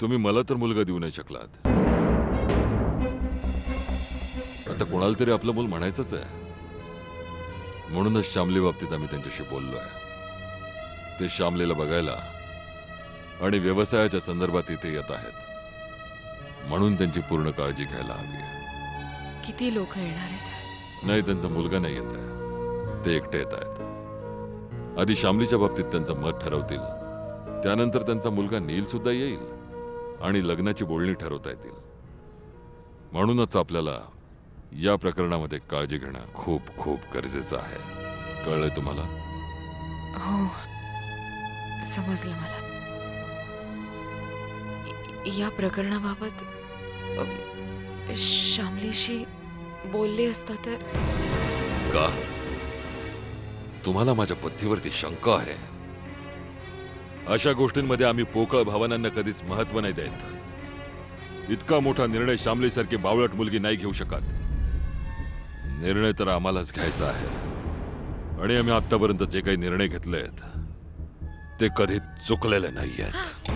तुम्ही मला तर मुलगा देऊ नाही शकलात. आता कोणाला तरी आपलं मूल म्हणायचंच आहे. म्हणूनच श्यामली बाबतीत आम्ही त्यांच्याशी बोललोय. ते श्यामलीला बघायला आणि व्यवसायाच्या संदर्भात इथे येत आहेत. म्हणून त्यांची पूर्ण काळजी घ्यायला हवी आहे. किती लोक येणार आहेत? नाही त्यांचा मुलगा नाही येत आहे. ते एकटे येत आहेत. आधी श्यामलीच्या बाबतीत त्यांचं मत ठरवतील. त्यानंतर त्यांचा मुलगा नील सुद्धा येईल. आणि लग्नाची बोलणी ठरवता येतील. म्हणूनच आपल्याला या प्रकरणामध्ये काळजी घेणं खूप खूप गरजेचं आहे. कळलंय तुम्हाला? हो. समजलं मला. य- प्रकरणाबाबत श्यामलीशी बोलले असता तर का? तुम्हाला माझ्या बुद्धीवरती शंका आहे. अशा गोष्टींमध्ये आम्ही पोकळ भावनांना कधीच महत्त्व नाही देत. इतका मोठा निर्णय श्यामलीसारखी बावळट मुलगी नाही घेऊ शकत. निर्णय तर आम्हालाच घ्यायचा आहे. आणि आम्ही आतापर्यंत जे काही निर्णय घेतले आहेत ते कधी चुकलेले नाही आहेत